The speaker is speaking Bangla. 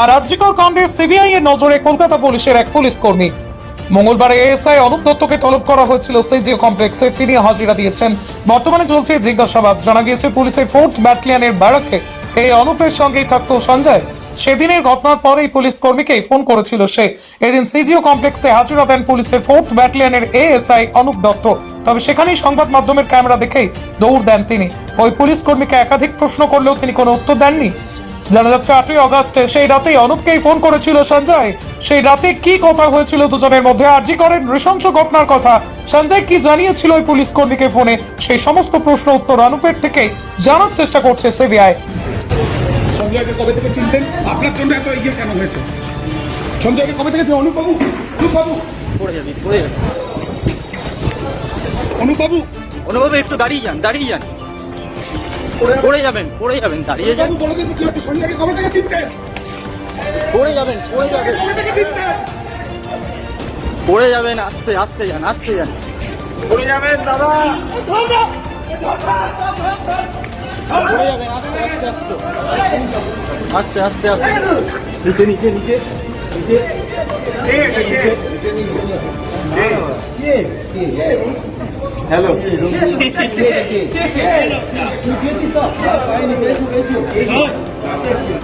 আর আরজিকর কাণ্ডে সিবিআই এর নজরে কলকাতা পুলিশের এক পুলিশ কর্মী। মঙ্গলবার এএসআই অনুপ দত্তকে তলব করা হয়েছিল সিজিও কমপ্লেক্সে। তিনি হাজিরা দিয়েছেন। বর্তমানে চলছে জিজ্ঞাসাবাদ। জানা গিয়েছে পুলিশের ফোর্থ ব্যাটালিয়নের ব্যারাকে এই অনুপের সঙ্গেই থাকতো সঞ্জয়। সেদিনের ঘটনার পরেই পুলিশ কর্মীকেই ফোন করেছিল সে। এদিন সিজিও কমপ্লেক্সে হাজিরা দেন পুলিশের ফোর্থ ব্যাটালিয়নের এএসআই অনুপ দত্ত। তবে সেখানেই সংবাদ মাধ্যমের ক্যামেরা দেখেই দৌড় দেন তিনি। ওই পুলিশ কর্মীকে একাধিক প্রশ্ন করলেও তিনি কোনো উত্তর দেননি। জানা যাচ্ছে আটই অগস্টে সেই রাতেই অনুপকেই ফোন করেছিল সঞ্জয়। সেই রাতে কি কথা হয়েছিল দুজনের মধ্যে? আর্জি করেন নৃশংস ঘটনার কথা। সঞ্জয় কি জানিয়েছিল ওই পুলিশ কর্মীকে ফোনে? সেই সমস্ত প্রশ্ন উত্তর অনুপের থেকে জানার চেষ্টা করছে সিবিআই। সঞ্জয়কে কবে থেকে চিনতেন? আপনার জন্য এত এগিয়ে কেন হয়েছে? সঞ্জয়কে কবে থেকে অনুপবাবু? অনুপবাবু? পড়ে যাবি পড়ে যাবি। অনুপবাবু? অনুভবে একটু দাঁড়িয়ে যান দাঁড়িয়ে যান। পড়ে যাবেন। পড়ে যাবেন দাঁড়িয়ে যান বলে দিতে কি হচ্ছে সঞ্জয়কে কবে থেকে চিনতেন পড়ে যাবেন পড়ে যাবেন কবে থেকে চিনতেন পড়ে যাবেন আস্তে আস্তে যান আস্তে যান পড়ে যাবেন দাদা পড়ে যাবেন আস্তে আস্তে আস্তে আস্তে আস্তে নিচে নিচে নিচে হ্যালো।